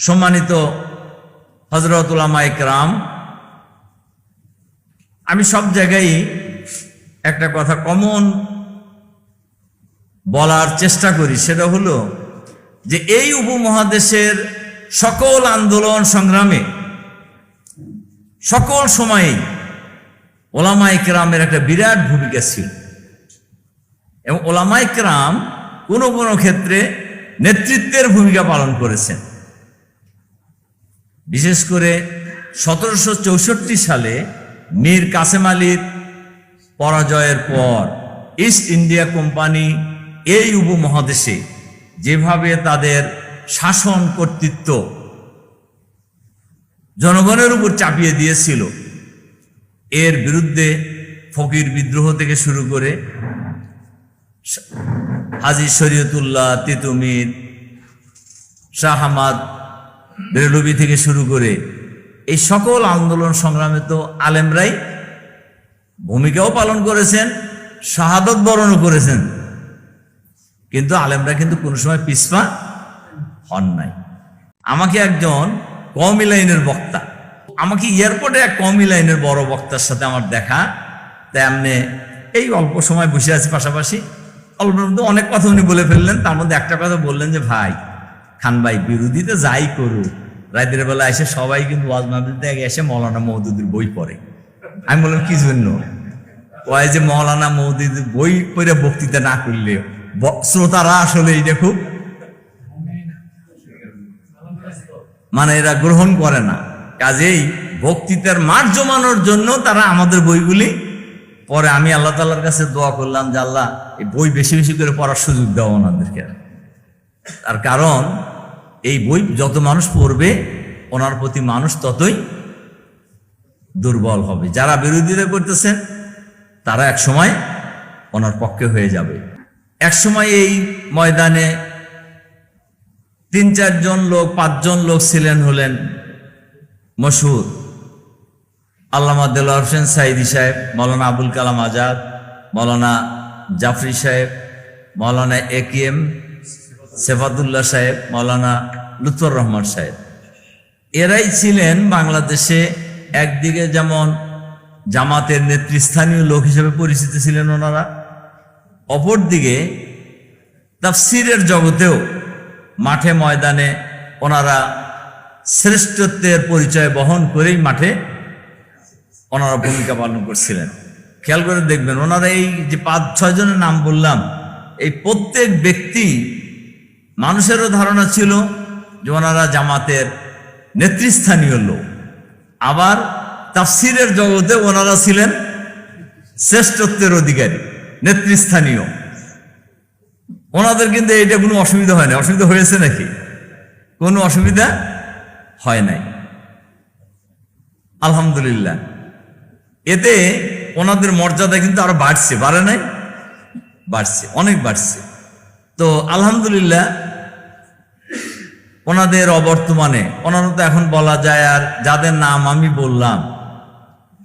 সম্মানিত হজরত উলামা ইকরাম, আমি সব জায়গায় একটা কথা কমন বলার চেষ্টা করি, সেটা হলো যে এই উপমহাদেশের সকল আন্দোলন সংগ্রামে, সকল সময়েই ওলামা ইকরামের একটা বিরাট ভূমিকা ছিল। এবং ওলামা ইকরাম কোনো কোনো ক্ষেত্রে নেতৃত্বের ভূমিকা পালন করেছেন। বিশেষ করে সতেরোশো চৌষট্টি সালে মীর কাসেম আলীর পরাজয়ের পর ইস্ট ইন্ডিয়া কোম্পানি এই উপমহাদেশে যেভাবে তাদের শাসন কর্তৃত্ব জনগণের উপর চাপিয়ে দিয়েছিল, এর বিরুদ্ধে ফকির বিদ্রোহ থেকে শুরু করে হাজি শরীয়তুল্লাহ, তিতুমির শাহমাদ বেরলবি থেকে শুরু করে এই সকল আন্দোলন সংগ্রামে তো আলেমরাই ভূমিকাও পালন করেছেন, শাহাদত বরণও করেছেন। কিন্তু আলেমরা কিন্তু কোনো সময় পিসপা হন নাই। আমাকে একজন কমি লাইনের বক্তা, আমাকে এয়ারপোর্টে এক কমি লাইনের বড় বক্তার সাথে আমার দেখা তাই এই অল্প সময় বসে আছি পাশাপাশি, অল্পের মধ্যে অনেক কথা উনি বলে ফেললেন, তার মধ্যে একটা কথা বললেন যে, ভাই খান ভাই, বিরোধীতে যাই করুক। রাতের বেলা এসে সবাই কিন্তু ওয়াজ মাহফিল থেকে এসে মৌলানা মৌদুদির বই পড়ে। আমি বললাম, কি জন্য? কয় যে মৌলানা মৌদুদির বই পড়ে বক্তৃতা না করলে শ্রোতারা আসলে এইটা খুব মানে এরা গ্রহণ করে না। কাজেই বক্তৃতার মাঠ জমানোর জন্য তারা আমাদের বইগুলি পরে আমি আল্লাহ তাল্লার কাছে দোয়া করলাম যে, আল্লাহ, এই বই বেশি বেশি করে পড়ার সুযোগ দাও ওনাদেরকে। তার কারণ এই বই যত মানুষ পড়বে, ওনার প্রতি মানুষ ততই দুর্বল হবে। যারা বিরোধিতা করতেছেন, তারা এক সময় ওনার পক্ষে হয়ে যাবে। এক সময় এই ময়দানে তিন চারজন লোক, পাঁচজন লোক ছিলেন হলেন মশহুর। আল্লামা দেল হোসেন সাইদি সাহেব মৌলানা আবুল কালাম আজাদ মৌলানা জাফরি সাহেব মৌলানা এ কে এম সেফাতুল্লাহ সাহেব মৌলানা লুৎফর রহমান সাহেব। এরাই ছিলেন বাংলাদেশে একদিকে যেমন জামাতের নেতৃস্থানীয় লোক হিসেবে পরিচিত ছিলেন ওনারা, অপরদিকে তাফসিরের জগতেও মাঠে ময়দানে ওনারা শ্রেষ্ঠত্বের পরিচয় বহন করেই মাঠে ওনারা ভূমিকা পালন করছিলেন। খেয়াল করে দেখবেন, ওনারা এই যে পাঁচ, ছয় জনের নাম বললাম, এই প্রত্যেক ব্যক্তি মানুষেরও ধারণা ছিল যে ওনারা জামাতের নেতৃস্থানীয় লোক। আবার তাফসিরের জগতে ওনারা ছিলেন শ্রেষ্ঠত্বের অধিকারী, নেতৃস্থানীয়। ওনাদের কিন্তু এটা কোনো অসুবিধা হয় না অসুবিধা হয়েছে নাকি? কোনো অসুবিধা হয় নাই। আলহামদুলিল্লাহ। এতে ওনাদের মর্যাদা কিন্তু আরও বাড়ছে। বাড়ে নাই? বাড়ছে। অনেক বাড়ছে। তো আলহামদুলিল্লাহ, ওনাদের অবর্তমানে ওনারা তো এখন বলা যায় আর যাদের নাম আমি বললাম,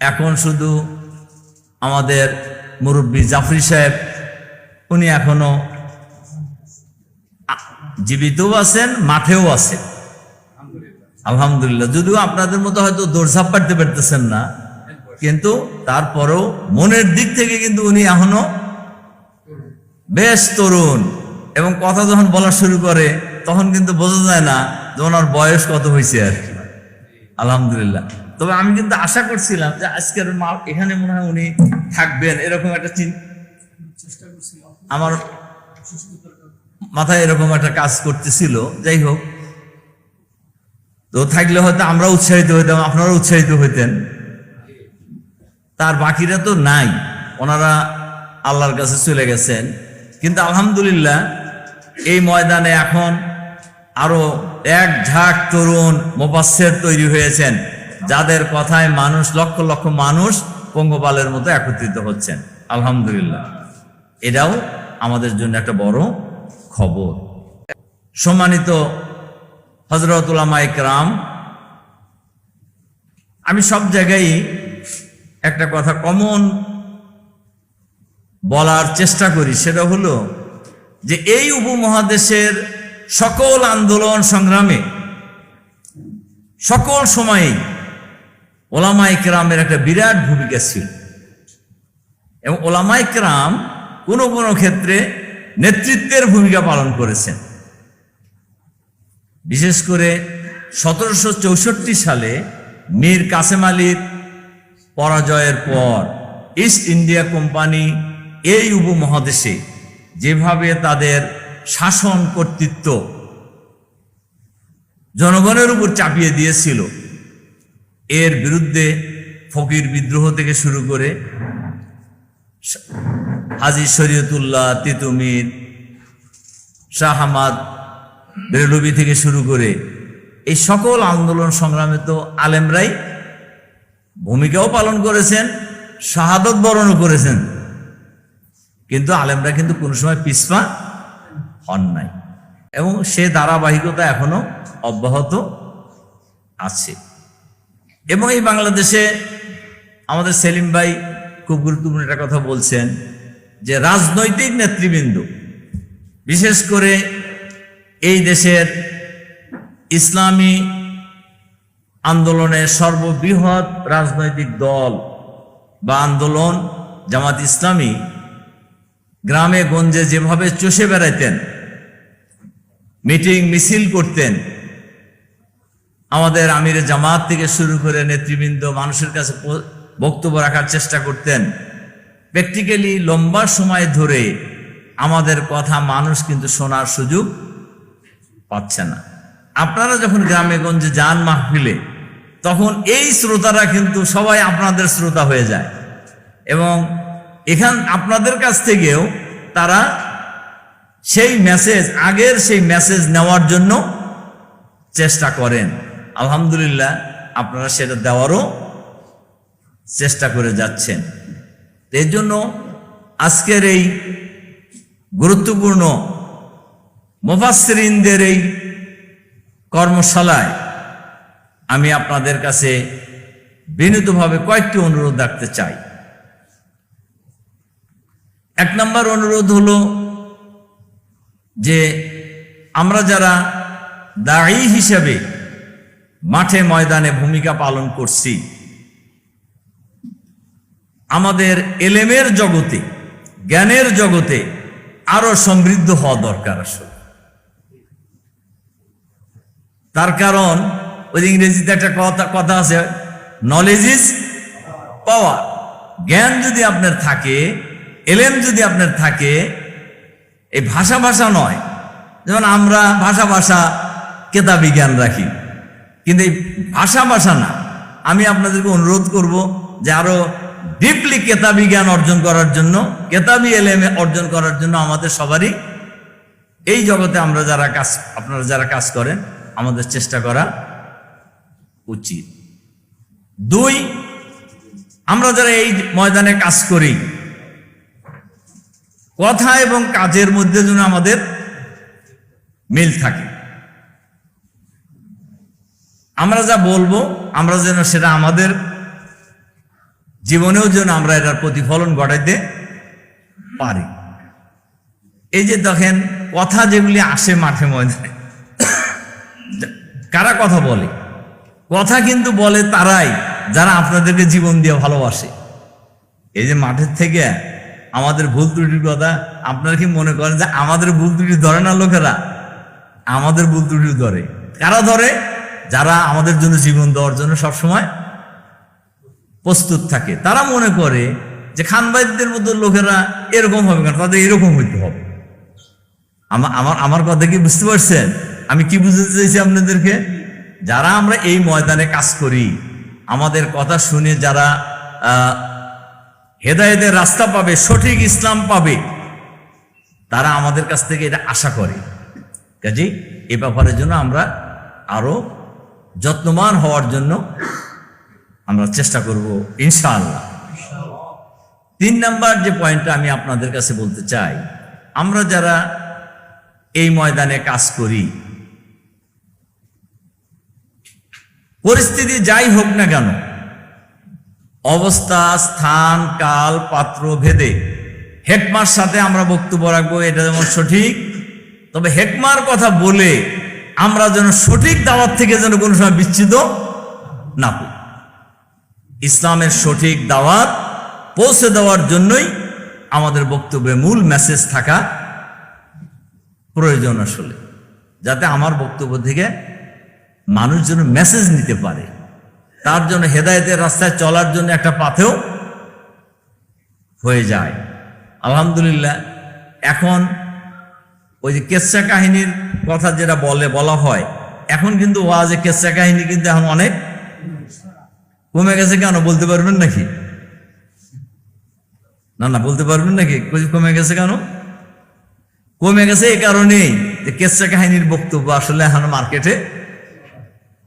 এখন শুধু আমাদের মুরব্বী জাফরি সাহেব, উনি এখনও জীবিতও আছেন, মাঠেও আছেন। আলহামদুলিল্লাহ, যদিও আপনাদের মতো হয়তো দৌড়ঝাপ পারতে পারতেছেন না, কিন্তু তারপরেও মনের দিক থেকে কিন্তু উনি এখনও বেশ তরুণ। এবং কথা যখন বলা শুরু করে, তখন কিন্তু বোঝা যায় না যে ওনার বয়স কত হয়েছে আর কি। আলহামদুলিল্লাহ। তবে আমি কিন্তু আশা করছিলাম যে আজকের মা, এখানে মনে হয় উনি থাকবেন, এরকম একটা চিন্তা আমার মাথায় এরকম একটা কাজ করতেছিল। যাই হোক, তো থাকলে হয়তো আমরা উৎসাহিত হইতাম, আপনারা উৎসাহিত হইতেন। তার বাকিরা তো নাই, ওনারা আল্লাহর কাছে চলে গেছেন। কিন্তু আলহামদুলিল্লাহ এই ময়দানে এখন আরও এক ঝাঁক তরুণ মোপাসের তৈরি হয়েছেন, যাদের কথায় মানুষ, লক্ষ লক্ষ মানুষ পঙ্গপালের মতো একত্রিত হচ্ছেন। আলহামদুলিল্লাহ। এটাও আমাদের জন্য একটা বড় খবর। সম্মানিত হজরত উলামা ইকরাম, আমি সব জায়গায় একটা কথা কমন বলার চেষ্টা করি, সেটা হলো যে এই উপমহাদেশের সকল আন্দোলন সংগ্রামে, সকল সময়েই ওলামাই কেরামের একটা বিরাট ভূমিকা ছিল। এবং ওলামাই কেরাম কোনো কোনো ক্ষেত্রে নেতৃত্বের ভূমিকা পালন করেছেন। বিশেষ করে সতেরোশো চৌষট্টি সালে মীর কাসেম আলীর পরাজয়ের পর ইস্ট ইন্ডিয়া কোম্পানি এই উপমহাদেশে যেভাবে তাদের শাসন কর্তৃত্ব জনগণের উপর চাপিয়ে দিয়েছিল, এর বিরুদ্ধে ফকির বিদ্রোহ থেকে শুরু করে হাজি শরীয়তুল্লাহ তিতুমির, শাহ আহমাদ বেরলবি থেকে শুরু করে এই সকল আন্দোলন সংগ্রামে তো আলেমরাই ভূমিকাও পালন করেছেন, শাহাদত বরণও করেছেন। কিন্তু আলেমরা কিন্তু কোনো সময় পিছপা হন নাই। এবং সে ধারাবাহিকতা এখনও অব্যাহত আছে। এবং এই বাংলাদেশে আমাদের সেলিম ভাই খুব গুরুত্বপূর্ণ একটা কথা বলছেন যে রাজনৈতিক নেতৃবৃন্দ, বিশেষ করে এই দেশের ইসলামী আন্দোলনের সর্ববৃহৎ রাজনৈতিক দল বা আন্দোলন জামাত ইসলামী গ্রামে, গঞ্জে যেভাবে চষে বেড়াইতেন, মিটিং, মিছিল করতেন, আমাদের আমিরে জামাত থেকে শুরু করে নেতৃবৃন্দ মানুষের কাছে বক্তব্য রাখার চেষ্টা করতেন। প্র্যাকটিক্যালি লম্বা সময় ধরে আমাদের কথা মানুষ কিন্তু শোনার সুযোগ পাচ্ছে না। আপনারা যখন গ্রামে, গঞ্জে যান মাহফিলে, তখন এই শ্রোতারা কিন্তু সবাই আপনাদের শ্রোতা হয়ে যায়। এবং এখান আপনাদের কাছ থেকেও তারা সেই মেসেজ আগের সেই মেসেজ নেওয়ার জন্য চেষ্টা করেন। আলহামদুলিল্লাহ, আপনারা সেটা দেওয়ারও চেষ্টা করে যাচ্ছেন। এর জন্য আজকের এই গুরুত্বপূর্ণ মুফাসসিরিনদের এই কর্মশালায় আমি আপনাদের কাছে বিনীতভাবে কয়েকটি অনুরোধ রাখতে চাই। এক নম্বর অনুরোধ হলো যে আমরা যারা দায়ী হিসেবে মাঠে ময়দানে ভূমিকা পালন করছি, আমাদের এলেমের জগতে, জ্ঞানের জগতে আরও সমৃদ্ধ হওয়া দরকার আসলে। তার কারণ, ওই ইংরেজিতে একটা কথা কথা আছে নলেজ ইজ পাওয়ার জ্ঞান যদি আপনার থাকে এলেম যদি আপনার থাকে, এই ভাষা ভাষা নয়। যেমন আমরা ভাষা ভাষা কেতাবি জ্ঞান রাখি। কিন্তু এই ভাষা ভাষা না। আমি আপনাদেরকে অনুরোধ করব যে আরও ডিপলি কেতাবি জ্ঞান অর্জন করার জন্য, কেতাবি এলেম অর্জন করার জন্য আমাদের সবারই এই জগতে আমরা যারা কাজ, আপনারা যারা কাজ করেন, আমাদের চেষ্টা করা উচিত। দুই, আমরা যারা এই ময়দানে কাজ করি কথা এবং কাজের মধ্যে যেন আমাদের মিল থাকে। আমরা যা বলব, আমরা যেন সেটা আমাদের জীবনেও যেন আমরা এটার প্রতিফলন ঘটাইতে পারি। এই যে দেখেন, কথা যেগুলি আসে মাঠে ময়দানে, কারা কথা বলে? কথা কিন্তু বলে তারাই, যারা আপনাদেরকে জীবন দিয়ে ভালোবাসে। এই যে মাঠের থেকে আমাদের ভুল ত্রুটির কথা আপনারা কি মনে করেন যে আমাদের ভুল ত্রুটি ধরে না লোকেরা? আমাদের ভুল ত্রুটি ধরে। কারা ধরে? যারা আমাদের জন্য জীবন দেওয়ার জন্য সবসময় প্রস্তুত থাকে। তারা মনে করে যে খানবাইদের মতো লোকেরা এরকম হবে কেন? তাদের এরকম হইতে হবে। আমা- আমার আমার কথা কি বুঝতে পারছেন? আমি কি বুঝতে চাইছি আপনাদেরকে? যারা আমরা এই ময়দানে কাজ করি, আমাদের কথা শুনে যারা আহ, হেদায়েতের রাস্তা পাবে সঠিক ইসলাম পাবে। তারা আমাদের কাছ থেকে এটা আশা করে। কাজেই এ ব্যাপারের জন্য আমরা আরও যত্নবান হওয়ার জন্য আমরা চেষ্টা করব ইনশাআল্লাহ। তিন নাম্বার যে পয়েন্টটা আমি আপনাদের কাছে বলতে চাই আমরা যারা এই ময়দানে কাজ করি পরিস্থিতি যাই হোক না কেন অবস্থা, স্থান, কাল, পাত্র, ভেদে। হেকমার সাথে আমরা বক্তব্য রাখব, এটা যেমন সঠিক। তবে হেকমার কথা বলে আমরা যেন সঠিক দাওয়াত থেকে যেন কোনো সময় বিচ্ছিত না ইসলামের সঠিক দাওয়াত পৌঁছে দেওয়ার জন্যই আমাদের বক্তব্যে মূল মেসেজ থাকা প্রয়োজন আসলে, যাতে আমার বক্তব্য থেকে মানুষ যেন মেসেজ নিতে পারে। তার জন্য হেদায়েতের রাস্তায় চলার জন্য একটা পাথেও হয়ে যায়। আলহামদুলিল্লাহ, এখন ওই যে কেচ্ছা কাহিনীর কথা যেটা বলে, বলা হয়, এখন কিন্তু ওয়াজে কেচ্ছা কাহিনী কিন্তু এখন অনেক কমে গেছে কেন? বলতে পারবেন নাকি? না না, বলতে পারবেন নাকি? কমে গেছে কেন? কমে গেছে এই কারণেই যে কেচ্ছা কাহিনীর বক্তব্য আসলে এখন মার্কেটে।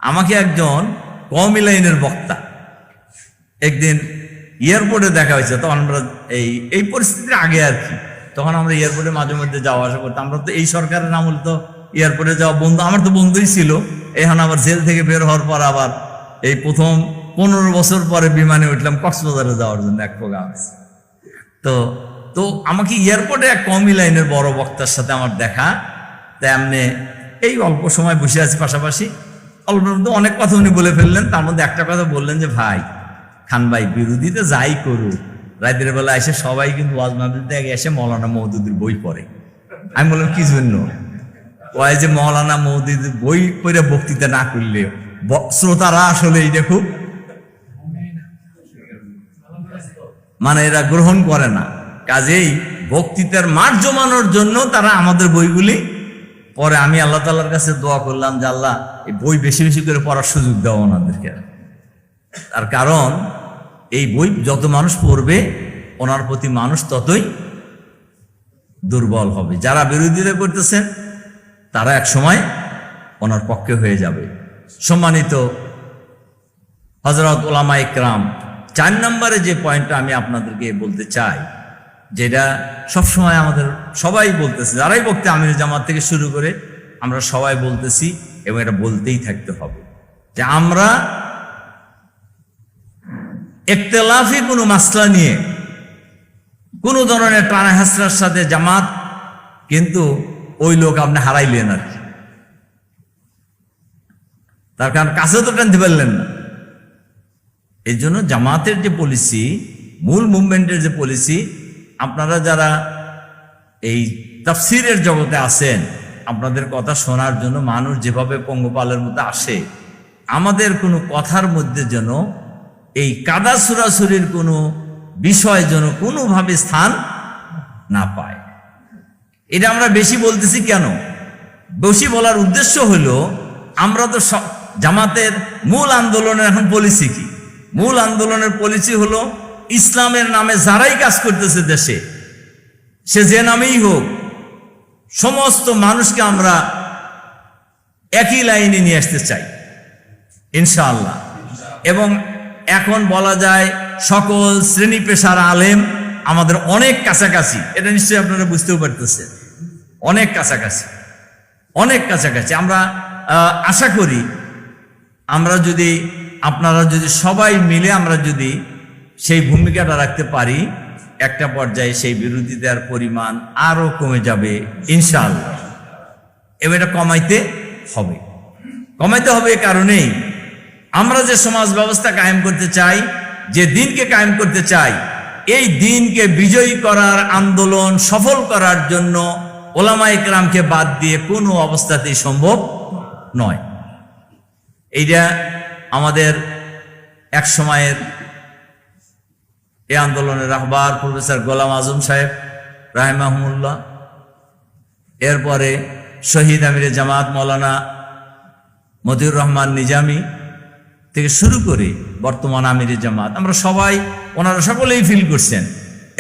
আমাকে একজন কমি লাইনের বক্তা। একদিন এয়ারপোর্টে দেখা হয়েছে, তখন আমরা এই এই পরিস্থিতির আগে আর কি। তখন আমরা এয়ারপোর্টে মাঝে মধ্যে যাওয়া আসা করতাম। আমরা তো এই সরকারের আমল তো এয়ারপোর্টে যাওয়া বন্ধু, আমার তো বন্ধুই ছিল। এখন আবার জেল থেকে বের হওয়ার পর আবার এই প্রথম পনেরো বছর পরে বিমানে উঠলাম কক্সবাজারে যাওয়ার জন্য এক প্রোগ্রাম তো তো আমাকে এয়ারপোর্টে এক কমি লাইনের বড় বক্তার সাথে আমার দেখা। তাই এই অল্প সময় বসে আছি পাশাপাশি। অল্প মধ্যে অনেক কথা উনি বলে ফেললেন, তার মধ্যে একটা কথা বললেন যে, ভাই, খান ভাই, বিরোধীতে যাই করুক, রাতের বেলা এসে সবাই কিন্তু ওয়াজ মাহফিল থেকে এসে মৌলানা মৌদুদির বই পড়ে। আমি বললাম, কি জন্য? ওই যে মৌলানা মৌদুদির বই পড়ে বক্তৃতা না করলে শ্রোতারা আসলে এইটা খুব মানে এরা গ্রহণ করে না। কাজেই বক্তৃতার মাঠ জমানোর জন্য তারা আমাদের বইগুলি পরে আমি আল্লাহ তাল্লার কাছে দোয়া করলাম যে, আল্লাহ, এই বই বেশি বেশি করে পড়ার সুযোগ দাও ওনাদেরকে। তার কারণ, এই বই যত মানুষ পড়বে, ওনার প্রতি মানুষ ততই দুর্বল হবে। যারা বিরোধিতা করতেছেন তারা এক সময় ওনার পক্ষে হয়ে যাবে। সম্মানিত হজরত ওলামা ইকরাম, চার নম্বরে যে পয়েন্টটা আমি আপনাদেরকে বলতে চাই, যেটা সবসময় আমাদের সবাই বলতেছে, যারাই বক্তে আমির জামাত থেকে শুরু করে আমরা সবাই বলতেছি এবং এটা বলতেই থাকতে হবে যে আমরা একতেলাফি কোনো মাসলা নিয়ে কোনো ধরনের টানা হাসরার সাথে জামাত কিন্তু ওই লোক আপনি হারাইলেন আর কি। তার কারণ কাছে তো টানতে পারলেন না। এই জন্য জামাতের যে পলিসি মূল মুভমেন্টের যে পলিসি আপনারা যারা এই তাফসিরের জগতে আছেন, আপনাদের কথা শোনার জন্য মানুষ যেভাবে পঙ্গপালের মধ্যে আসে, আমাদের কোনো কথার মধ্যে যেন এই কাদা সুরাসুরির কোনো বিষয় যেন কোনোভাবে স্থান না পায়। এটা আমরা বেশি বলতেছি কেন? বেশি বলার উদ্দেশ্য হলো, আমরা তো জামাতের মূল আন্দোলনের এখন পলিসি কি? মূল আন্দোলনের পলিসি হলো ইসলামের নামে যারাই কাজ করতেছে দেশে সে যে নামেই হোক, সমস্ত মানুষকে আমরা একই লাইনে নিয়ে আসতে চাই, ইনশাআল্লাহ। এবং এখন বলা যায় সকল শ্রেণি পেশার আলেম আমাদের অনেক কাছাকাছি, এটা নিশ্চয়ই আপনারা বুঝতেও পারতেছেন, অনেক কাছাকাছি অনেক কাছাকাছি। আমরা আশা করি আমরা যদি, আপনারা যদি সবাই মিলে আমরা যদি সেই ভূমিকাটা রাখতে পারি একটা পর্যায়ে সেই বিরোধিতার পরিমাণ আরও কমে যাবে, ইনশাআল্লাহ। এবং এটা কমাইতে হবে। কমাইতে হবে এই কারণেই আমরা যে সমাজ ব্যবস্থা কায়েম করতে চাই, যে দিনকে কায়েম করতে চাই, এই দিনকে বিজয়ী করার আন্দোলন সফল করার জন্য ওলামা ইকরামকে বাদ দিয়ে কোনো অবস্থাতেই সম্ভব নয়। এইটা আমাদের এক সময়ের এই আন্দোলনের রাহবার প্রফেসর গোলাম আজম সাহেব, রাহেমাহমুল্লাহ এরপরে শহীদ আমিরে জামাত মৌলানা মতিউর রহমান নিজামি থেকে শুরু করে বর্তমান আমিরে জামাত আমরা সবাই ওনারা সকলেই ফিল করছেন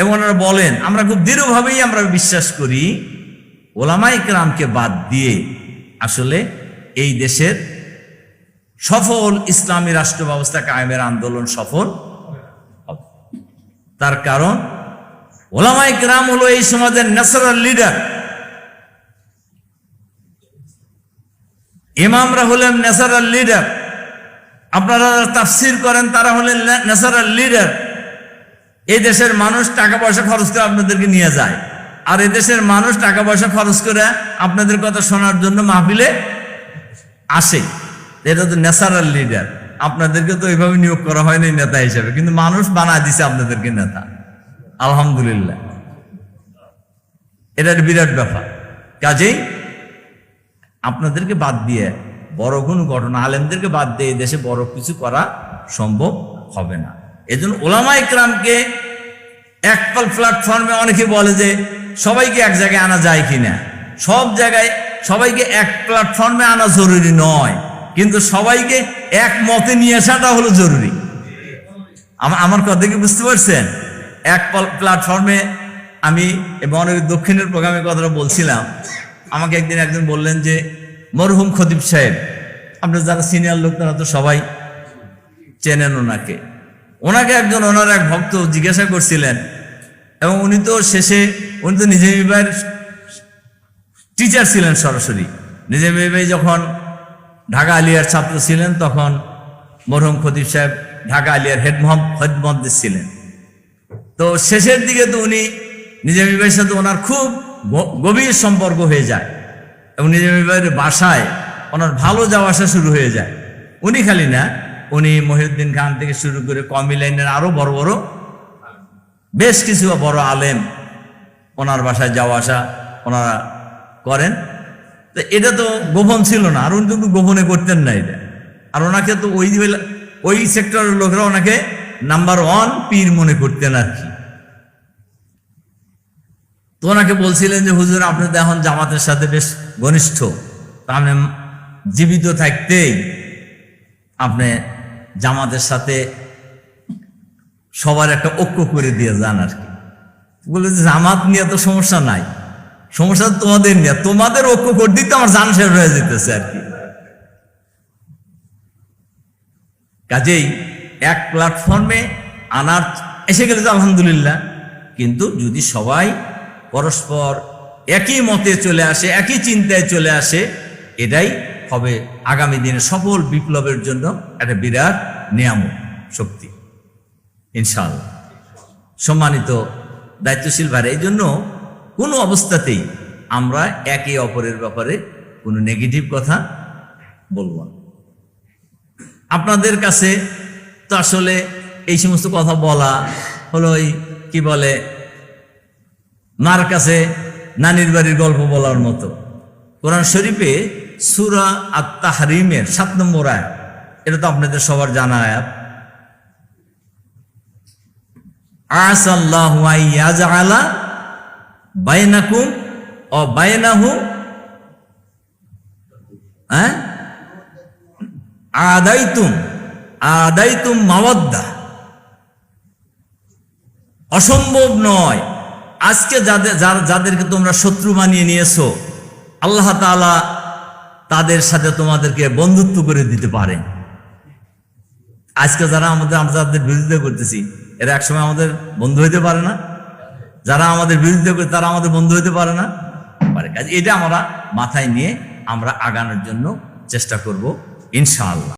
এবং ওনারা বলেন, আমরা খুব দৃঢ়ভাবেই আমরা বিশ্বাস করি ওলামা ইকরামকে বাদ দিয়ে আসলে এই দেশের সফল ইসলামী রাষ্ট্র ব্যবস্থা কায়েমের আন্দোলন সফল। তার কারণ ওলামা ইকরাম হলো এই সমাজের ন্যাচারাল লিডার। ইমামরা হলেন ন্যাচারাল লিডার। আপনারা তাফসির করেন, তারা হলেন ন্যাচারাল লিডার। এই দেশের মানুষ টাকা পয়সা খরচ করে আপনাদেরকে নিয়ে যায়। আর এই দেশের মানুষ টাকা পয়সা খরচ করে আপনাদের কথা শোনার জন্য মাহফিলে আসে। এটা তো ন্যাচারাল লিডার। আপনাদেরকে তো এইভাবে নিয়োগ করা হয়নি নেতা হিসেবে, কিন্তু মানুষ বানা দিছে আপনাদেরকে নেতা। আলহামদুলিল্লাহ। এটা বিরাট ব্যাপার। কাজেই আপনাদেরকে বাদ দিয়ে বড় কোনো ঘটনা, আলেমদেরকে বাদ দিয়ে দেশে বড় কিছু করা সম্ভব হবে না। এজন্য ওলামা ইকরামকে এক প্ল্যাটফর্মে অনেকে বলে যে, সবাইকে এক জায়গায় আনা যায় কিনা? সব জায়গায় সবাইকে এক প্ল্যাটফর্মে আনা জরুরি নয়। কিন্তু সবাইকে এক মতে নিয়ে আসাটা হলো জরুরি। আমার কথা কি বুঝতে পারছেন? এক পল- প্ল্যাটফর্মে আমি এবং অনেক দক্ষিণের প্রোগ্রামের কথাটা বলছিলাম। আমাকে একদিন একজন বললেন যে, মরহুম খতিব সাহেব, আপনার যারা সিনিয়র লোক, তারা তো সবাই চেনেন ওনাকে। ওনাকে একজন ওনার এক ভক্ত জিজ্ঞাসা করছিলেন এবং উনি তো শেষে, উনি তো নিজে বিবাহের টিচার ছিলেন সরাসরি। নিজে ভাই যখন ঢাকা আলিয়ার ছাত্র ছিলেন, তখন মরহুম খতিব সাহেব ঢাকা আলিয়ার হেড হেড ছিলেন। তো শেষের দিকে তো উনি নিজামী ভাইয়ের সাথে ওনার খুব গভীর সম্পর্ক হয়ে যায় এবং নিজামী ভাইয়ের বাসায় ওনার ভালো যাওয়া আসা শুরু হয়ে যায়। উনি খালি না, উনি মহিউদ্দিন খান থেকে শুরু করে কমি লাইনের আরও বড় বড় বেশ কিছু বড় আলেম ওনার বাসায় যাওয়া আসা ওনারা করেন। তো এটা তো গোপন ছিল না। আর উনি কিন্তু গোপনে করতেন না এটা। আর ওনাকে তো ওই ওই সেক্টরের লোকরা ওনাকে নাম্বার ওয়ান পীর মনে করতেন আর কি। তো ওনাকে বলছিলেন যে, হুজুর আপনি তো এখন জামাতের সাথে বেশ ঘনিষ্ঠ। তা আপনি জীবিত থাকতেই আপনি জামাতের সাথে সবার একটা ঐক্য করে দিয়ে যান আর কি। বলে, জামাত নিয়ে তো সমস্যা নাই। সমস্যা তোমাদের নিয়ে তোমাদের ঐক্য করে দিতে আমার জান শেষ হয়ে যেতেছে আর কি। কাজেই এক প্ল্যাটফর্মে আনার এসে গেলে তো আলহামদুলিল্লাহ। কিন্তু যদি সবাই পরস্পর একই মতে চলে আসে, একই চিন্তায় চলে আসে, এটাই হবে আগামী দিনে সফল বিপ্লবের জন্য একটা বিরাট নিয়ামক শক্তি। ইনশাল সম্মানিত দায়িত্বশীল ভাই এই জন্য কোনো অবস্থাতেই আমরা একে অপরের ব্যাপারে কোনো নেগেটিভ কথা বলব না। আপনাদের কাছে তো আসলে এই সমস্ত কথা বলা হলো ওই কি বলে, মার কাছে নানির বাড়ির গল্প বলার মতো। কোরআন শরীফে সুরা আত্মাহারিমের সাত নম্বর আয়াত, এটা তো আপনাদের সবার জানা আয়াত। আসাল্লাহু বাইনাকুম ও বাইনাহু হ্যাঁ আদাইতুম আদাইতুম মাওয়াদ্দা। অসম্ভব নয়। আজকে যাদের যাদেরকে তোমরা শত্রু বানিয়ে নিয়েছো, আল্লাহ তাআলা তাদের সাথে তোমাদেরকে বন্ধুত্ব করে দিতে পারেন। আজকে যারা আমাদের, আমরা যাদের বিরোধিতা করতেছি, এরা একসময় আমাদের বন্ধু হইতে পারে না। যারা আমাদের বিরোধিতা করে তারা আমাদের বন্ধু হতে পারে না? পারে। কাজে এটা আমরা মাথায় নিয়ে আমরা আগানোর জন্য চেষ্টা করব, ইনশাআল্লাহ।